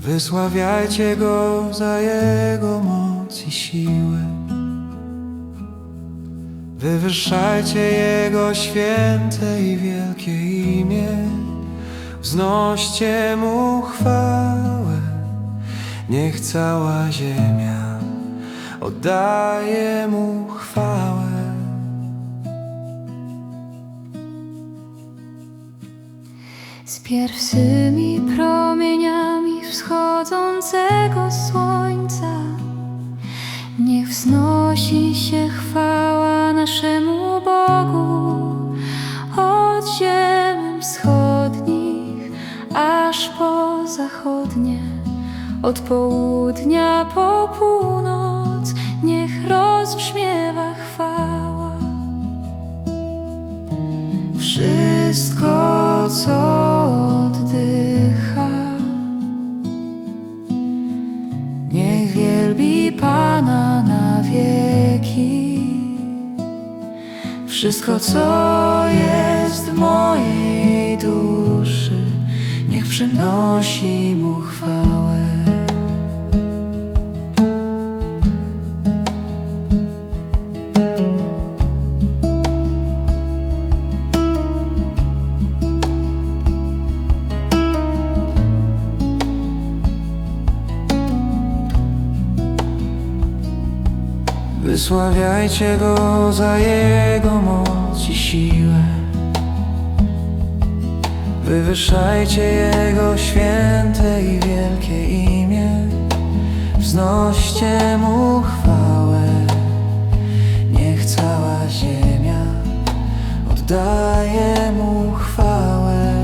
Wysławiajcie Go za Jego moc i siłę. Wywyższajcie Jego święte i wielkie imię. Wznoście Mu chwałę. Niech cała ziemia oddaje Mu chwałę. Z pierwszymi promieniami wschodzącego słońca. Niech wznosi się chwała naszemu Bogu. Od ziem wschodnich aż po zachodnie Od południa po północ Niech rozbrzmiewa chwała. Wszystko, co wielbi Pana na wieki. Wszystko, co jest w mojej duszy, niech przynosi Mu Wysławiajcie Go za Jego moc i siłę. Wywyższajcie Jego święte i wielkie imię. Wznoście Mu chwałę. Niech cała ziemia oddaje Mu chwałę.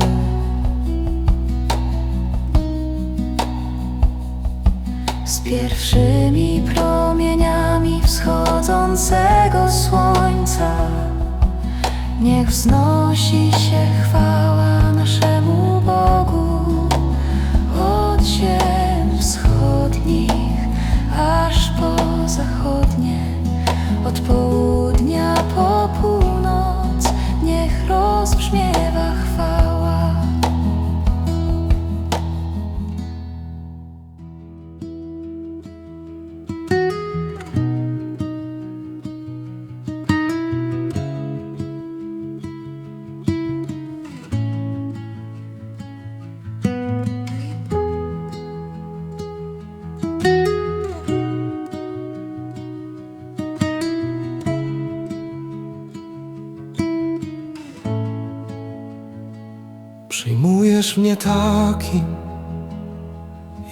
Z pierwszymi Przyjmujesz mnie takim,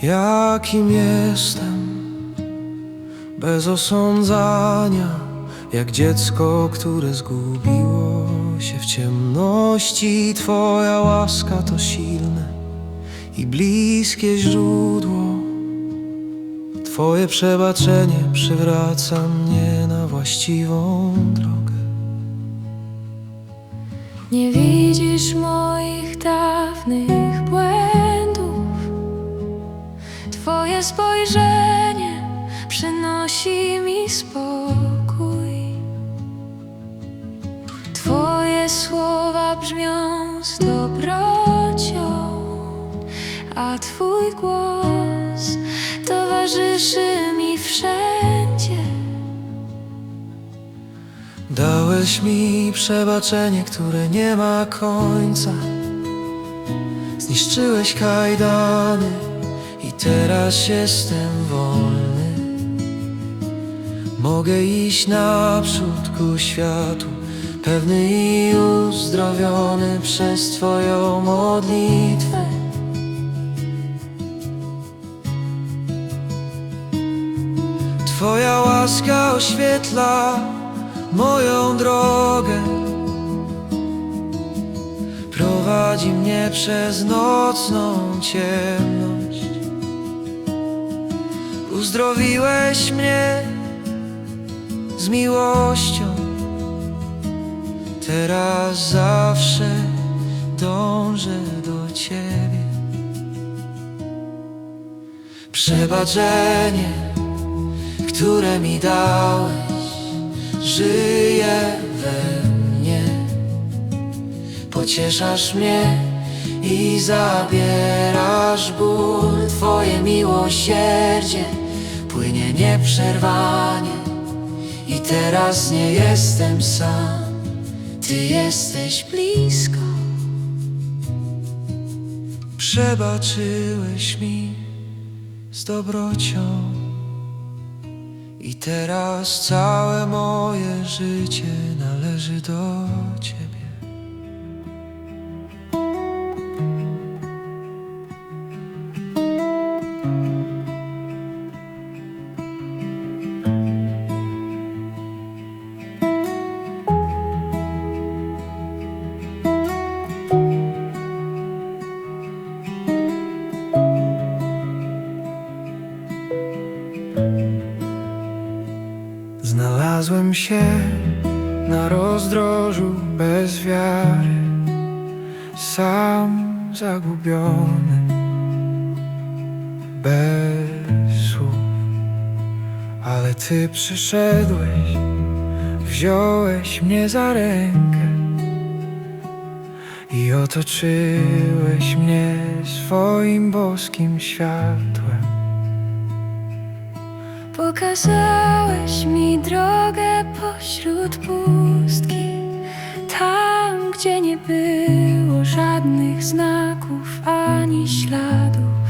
jakim jestem, bez osądzania, jak dziecko, które zgubiło się w ciemności. Twoja łaska to silne i bliskie źródło. Twoje przebaczenie przywraca mnie na właściwą drogę. Nie widzisz moich błędów. Twoje spojrzenie przynosi mi spokój. Twoje słowa brzmią z dobrocią, a Twój głos towarzyszy mi wszędzie. Dałeś mi przebaczenie, które nie ma końca. Zniszczyłeś kajdany i teraz jestem wolny. Mogę iść naprzód ku światu, pewny i uzdrowiony przez Twoją modlitwę. Twoja łaska oświetla moją drogę Prowadzi mnie przez nocną ciemność Uzdrowiłeś mnie z miłością Teraz zawsze dążę do Ciebie Przebaczenie, które mi dałeś żyje we mnie. Pocieszasz mnie i zabierasz ból. Twoje miłosierdzie płynie nieprzerwanie i teraz nie jestem sam. Ty jesteś blisko. Przebaczyłeś mi z dobrocią i teraz całe moje życie należy do Ciebie. Znalazłem się na rozdrożu bez wiary, sam zagubiony, bez słów. Ale Ty przyszedłeś, wziąłeś mnie za rękę i otoczyłeś mnie swoim boskim światłem. Pokazałeś mi drogę pośród pustki, tam gdzie nie było żadnych znaków ani śladów.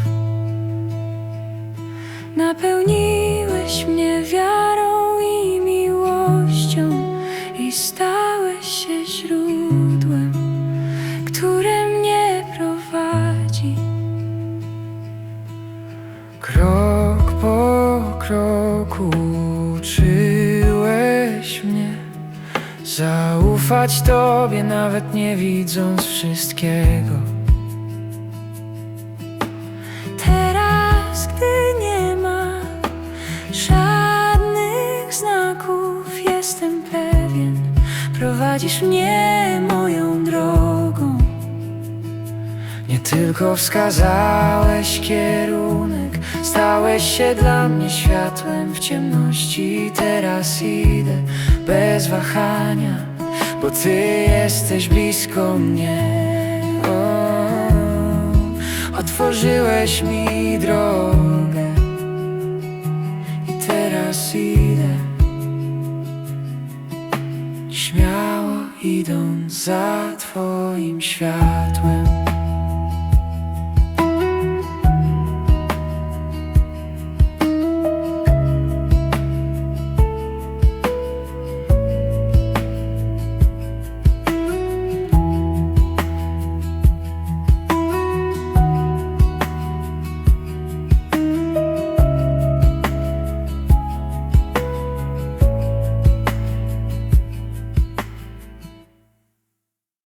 Napełniłeś mnie wiarą i miłością zaufać Tobie, nawet nie widząc wszystkiego. Teraz, gdy nie ma żadnych znaków, jestem pewien, prowadzisz mnie moją drogą. Nie tylko wskazałeś kierunek, stałeś się dla mnie światłem w ciemności. Teraz idę bez wahania, bo Ty jesteś blisko mnie. O, otworzyłeś mi drogę i teraz idę. Śmiało idąc za Twoim światłem.